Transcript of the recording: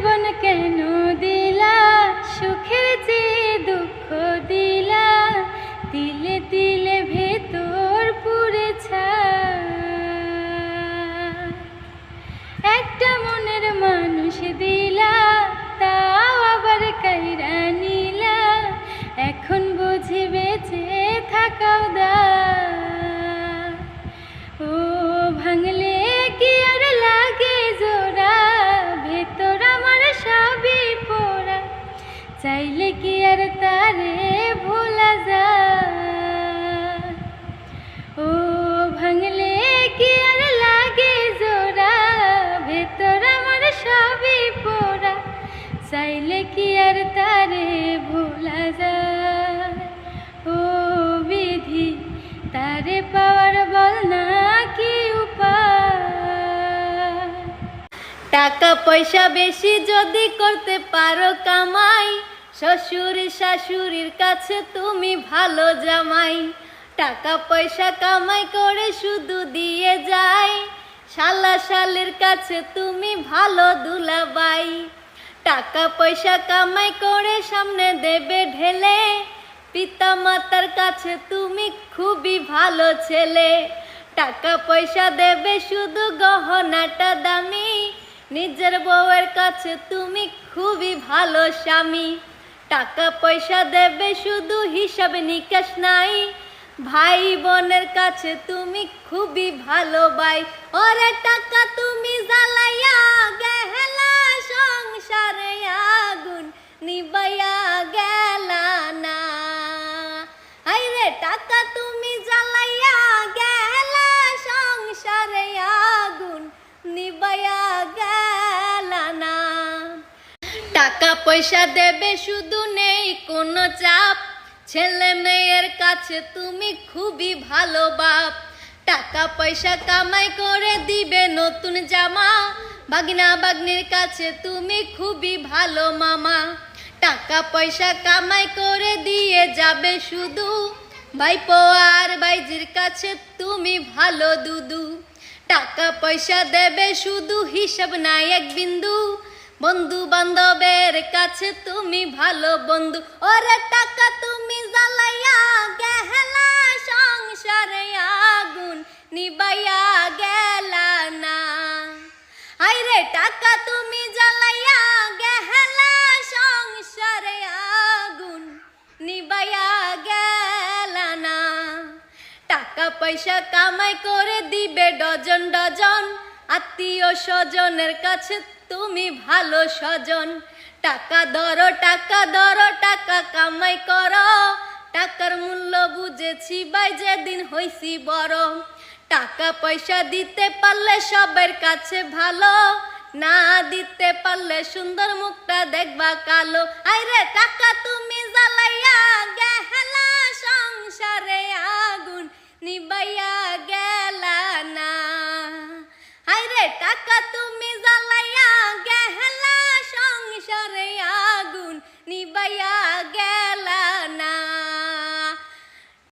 জীবন কেন দিলা? সুখের যে দুঃখ দিলা দিলে দিলে চাইলে কি আর তারে ভোলা যা ও ভাঙলে কি আর লাগে জোড়া? ভেতর আমার সবই পোড়া। চাইলে কি আর তারে ভোলা যায়? ও বিধি, তারে পাওয়ার বল না টাকা পয়সা বেশি যদি করতে পারো কামাই, শ্বশুর শাশুড়ির কাছে তুমি ভালো জামাই। টাকা পয়সা কামাই করে শুধু দিয়ে যায় শালা শালের কাছে তুমি ভালো দুলাবাই। টাকা পয়সা কামাই করে সামনে দেবে ঢেলে পিতা মাতার কাছে তুমি খুবই ভালো ছেলে। টাকা পয়সা দেবে শুধু গহনাটা দামি নিজের বউয়ের কাছে তুমি খুবই ভালো স্বামী। টাকা পয়সা দেবে শুধু হিসাব নিকাশ নাই। ভাই বোনের কাছে তুমি খুবই ভালো ভাই। ওরে টাকা তুমি জ্বালাইয়া গেহলা সংসারে আগুন নিবাইয়া টাকা পয়সা দেবে, শুধু নেই কোনো চাপ। ছেলে মেয়ের কাছে তুমি খুবই ভালো বাপ। টাকা পয়সা কামাই করে দিবে নতুন জামা। বাগনা বাগনির কাছে তুমি খুবই ভালো মামা। টাকা পয়সা কামাই করে দিয়ে যাবে শুধু। ভাইপো আর বাইজির কাছে তুমি ভালো দুদু। টাকা পয়সা দেবে শুধু, হিসাব নাই এক বিন্দু। বন্ধু বান্ধবের কাছে তুমি ভালো বন্ধু। ওরে টাকা তুমি জ্বালাইয়া গেহলা, সংসারে আগুন নিবাইয়া গেলা না। আইরে টাকা তুমি জ্বালাইয়া গেহলা, সংসারে আগুন নিবাইয়া গেলা না। টাকা পয়সা কামাই করে দিবে ডজন ডজন, আত্মীয় স্বজনের কাছে তুমি ভালো স্বজন। টাকা ধরো টাকা ধরো, টাকা কামাই করো। টাকার মূল্য বুঝেছি ভাই, যেদিন হইছি বড়। টাকা পয়সা দিতে পারলে সবার কাছে ভালো। না দিতে পারলে সুন্দর মুখটা দেখবা কালো। আইরে টাকা তুমি জ্বালাইয়া গেহলা সংসারে।